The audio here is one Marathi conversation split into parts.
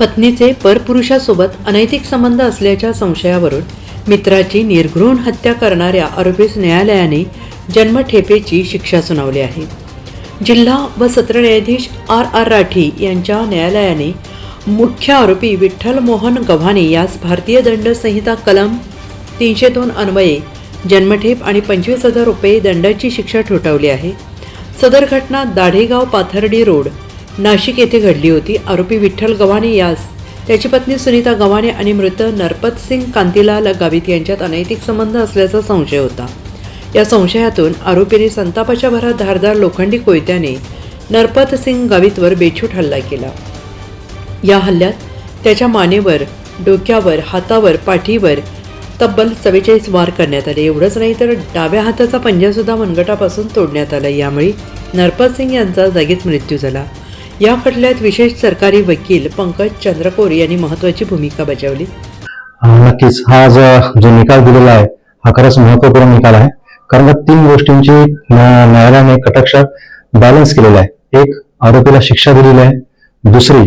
पत्नीचे परपुरुषासोबत अनैतिक संबंध असल्याच्या संशयावरून मित्राची निर्घृण हत्या करणाऱ्या आरोपीस न्यायालयाने जन्मठेपेची शिक्षा सुनावली आहे. जिल्हा व सत्र न्यायाधीश आर आर राठी यांच्या न्यायालयाने मुख्य आरोपी विठ्ठल मोहन गव्हाणे यास भारतीय दंड संहिता कलम तीनशे दोन अन्वये जन्मठेप आणि पंचवीस हजार रुपये दंडाची शिक्षा ठोठावली आहे. सदर घटना दाढेगाव पाथर्डी रोड नाशिक येथे घडली होती. आरोपी विठ्ठल गव्हाणे यास त्याची पत्नी सुनीता गव्हाणे आणि मृत नरपत सिंग कांतीलाल गावित यांच्यात अनैतिक संबंध असल्याचा संशय होता. या संशयातून आरोपीने संतापाच्या भरात धारदार लोखंडी कोयत्याने नरपत सिंग गावितवर बेछूट हल्ला केला. या हल्ल्यात त्याच्या मानेवर डोक्यावर हातावर पाठीवर तब्बल चव्वेचाळीस वार करण्यात आले. एवढंच नाही तर डाव्या हाताचा पंजासुद्धा मनगटापासून तोडण्यात आला. यामुळे नरपत सिंग यांचा जागीच मृत्यू झाला. या खटल्यात विशेष सरकारी वकील पंकज चंद्रकोर यांनी महत्त्वाची भूमिका बजावली. नक्कीच. हा जो जो निकाल दिलेला आहे हा खरंच महत्त्वपूर्ण निकाल आहे. कारण तीन गोष्टींची न्या- न्यायालयाने कटाक्ष बॅलन्स केलेला आहे. एक आरोपीला शिक्षा दिलेली आहे. दुसरी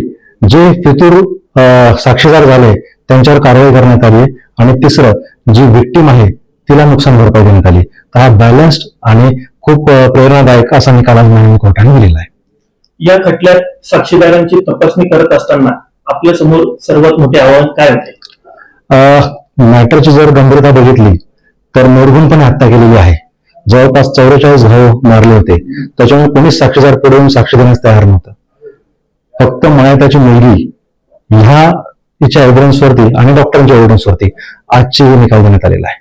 जे फितूर साक्षीदार झाले त्यांच्यावर कारवाई करण्यात आली आहे. आणि तिसरं जी विक्टीम आहे तिला नुकसान भरपाई देण्यात आली तर हा बॅलन्स्ड आणि खूप प्रेरणादायक असा निकाल आज कोर्टाने दिलेला आहे. या खटल्यात साक्षीदारांची तपासणी करत असताना आपल्यासमोर सर्वात मोठे आव्हान काय होते? मॅटरची जर गंभीरता बघितली तर निर्गुणपणे हत्या केलेली आहे. जवळपास चौवेचाळीस घाव मारले होते. त्याच्यामुळे कोणीच साक्षीदार पुढे येऊन साक्ष देण्यास तयार नव्हतं. फक्त मयताची मुलगी ह्या तिच्या एव्हिडन्सवरती आणि डॉक्टरांच्या एव्हिडन्सवरती आजची निकाल देण्यात आलेला आहे.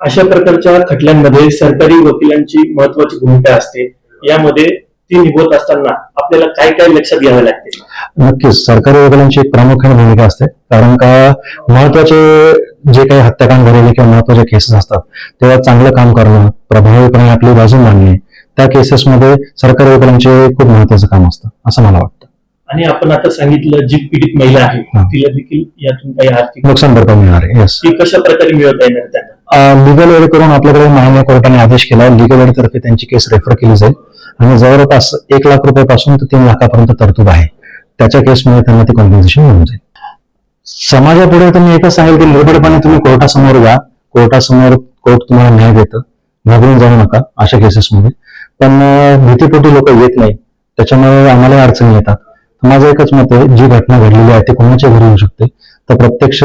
अशा प्रकारच्या खटल्यांमध्ये सरकारी वकिलांची महत्वाची भूमिका असते. यामध्ये ती निभवत असताना आपल्याला काय काय लक्षात घ्यावे लागते? नक्कीच. सरकारी वकिलांची एक प्रामुख्याने भूमिका असते. कारण का महत्त्वाचे जे काही हत्याकांड घडलेले किंवा महत्त्वाचे केसेस असतात तेव्हा चांगलं काम करणं प्रभावीपणे आपली बाजू मांडणे त्या केसेसमध्ये सरकारी वकिलांचे खूप महत्वाचं काम असतं असं मला वाटतं. आणि आपण आता सांगितलं जी पीडित महिला आहे हा. तिला देखील यातून काही आर्थिक नुकसान भरपाई मिळणार आहे. येस ती कशा प्रकारे मिळवता येणार त्यांना? लिगल एड करून आपल्याकडे न्यायालय कोर्टाने आदेश केला. लिगल एड तर्फे त्यांची केस रेफर केली जाईल. आणि जवळपास एक लाख रुपयापासून ते तीन लाखापर्यंत तरतूद आहे. त्याच्या केसमध्ये त्यांना ते कॉम्पेन्सेशन मिळून जाईल. समाजापुढे तुम्ही एकच सांगेल की निर्भयपणे तुम्ही कोर्टासमोर जा कोर्टासमोर कोर्ट तुम्हाला न्याय देतं. घाबरून जाऊ नका अशा केसेसमध्ये पण अं, भीतीपोटी लोक येत नाही त्याच्यामुळे आम्हाला अडचणी येतात. माझं एकच मत आहे जी घटना घडलेली आहे ती कोणाच्या घरी होऊ शकते? तर प्रत्यक्ष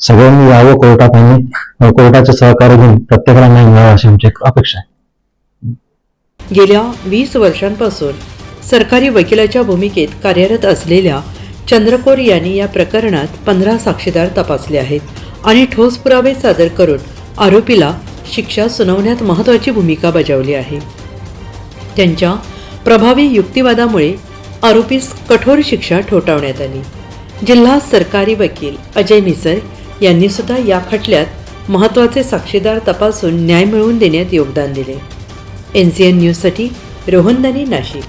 सगळ्यांनी यावं कोर्टात आणि कोर्टाचं कोर्टाचे सहकार्य घेऊन प्रत्येकाला न्याय मिळावा अशी आमची अपेक्षा आहे. गेल्या वीस वर्षांपासून सरकारी वकिलाच्या भूमिकेत कार्यरत असलेल्या चंद्रकोर यांनी या प्रकरणात पंधरा साक्षीदार तपासले आहेत आणि ठोस पुरावे सादर करून आरोपीला शिक्षा सुनावण्यात महत्त्वाची भूमिका बजावली आहे. त्यांच्या प्रभावी युक्तिवादामुळे आरोपीस कठोर शिक्षा ठोठावण्यात आली. जिल्हा सरकारी वकील अजय मिसर यांनी सुद्धा या खटल्यात महत्त्वाचे साक्षीदार तपासून न्याय मिळवून देण्यात योगदान दिले. एन सी एन न्यूजसाठी रोहनदानी नाशिक.